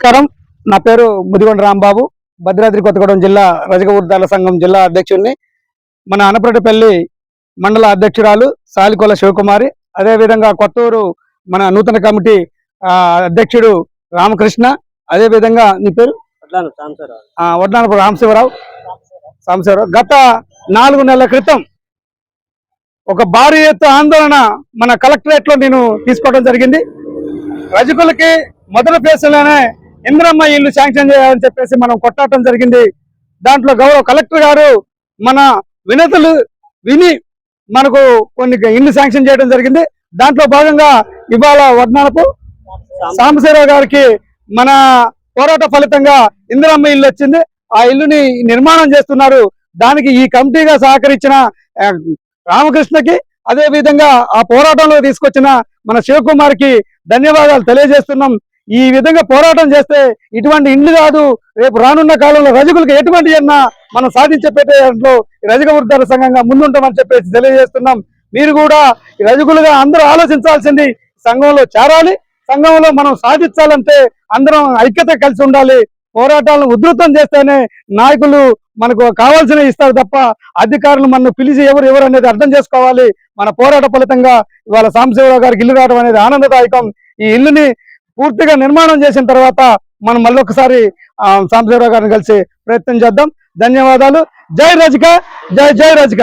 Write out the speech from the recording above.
నమస్కారం. నా పేరు ముదిగొండ రాంబాబు. భద్రాద్రి కొత్తగూడెం జిల్లా రజక వృద్ధాల సంఘం జిల్లా అధ్యక్షుడిని. మన అనపరెడ్డిపల్లి మండల అధ్యక్షురాలు సాలికొల శివకుమారి. అదేవిధంగా కొత్తూరు మన నూతన కమిటీ అధ్యక్షుడు రామకృష్ణ. అదేవిధంగా నీ పేరు? వడ్లాను సాంబశివరావు. ఆ, వడ్డానపు రామశివరావు. సాంబశివరావు. గత నాలుగు నెలల క్రితం ఒక భారీ ఎత్తు ఆందోళన మన కలెక్టరేట్లో నేను తీసుకోవడం జరిగింది. రజకులకి మొదటి ఫేజ్లోనే ఇంద్రమ్మ ఇల్లు శాంక్షన్ చేయాలని చెప్పేసి మనం కొట్టాటం జరిగింది. దాంట్లో గౌరవ కలెక్టర్ గారు మన వినతులు విని మనకు కొన్ని ఇల్లు శాంక్షన్ చేయడం జరిగింది. దాంట్లో భాగంగా ఇవాళ వడ్నాలపు సాంబశివరావు గారికి మన పోరాట ఫలితంగా ఇందిరమ్మ ఇల్లు వచ్చింది. ఆ ఇల్లుని నిర్మాణం చేస్తున్నారు. దానికి ఈ కమిటీగా సహకరించిన రామకృష్ణకి అదే విధంగా ఆ పోరాటంలో తీసుకొచ్చిన మన శివకుమార్కి ధన్యవాదాలు తెలియజేస్తున్నాం. ఈ విధంగా పోరాటం చేస్తే ఇటువంటి ఇండ్లు కాదు రేపు రానున్న కాలంలో రజకులకు ఎటువంటి అన్నా మనం సాధించే పెట్టేలో రజక వృద్ధాల సంఘంగా ముందుంటామని చెప్పేసి తెలియజేస్తున్నాం. మీరు కూడా రజకులుగా అందరూ ఆలోచించాల్సింది సంఘంలో చేరాలి సంఘంలో మనం సాధించాలంటే అందరం ఐక్యత కలిసి ఉండాలి పోరాటాలను ఉధృతం చేస్తేనే నాయకులు మనకు కావాల్సిన ఇస్తారు తప్ప అధికారులు మనం పిలిచి ఎవరు ఎవరు అనేది అర్థం చేసుకోవాలి. మన పోరాట ఫలితంగా ఇవాళ సాంబశివరావు గారికి ఇల్లు రావడం అనేది ఆనందదాయకం. ఈ ఇల్లుని పూర్తిగా నిర్మాణం చేసిన తర్వాత మనం మళ్ళీ ఒకసారి సాంబశివరావు గారిని కలిసి ప్రయత్నం చేద్దాం. ధన్యవాదాలు. జై రజక జై జై రజిక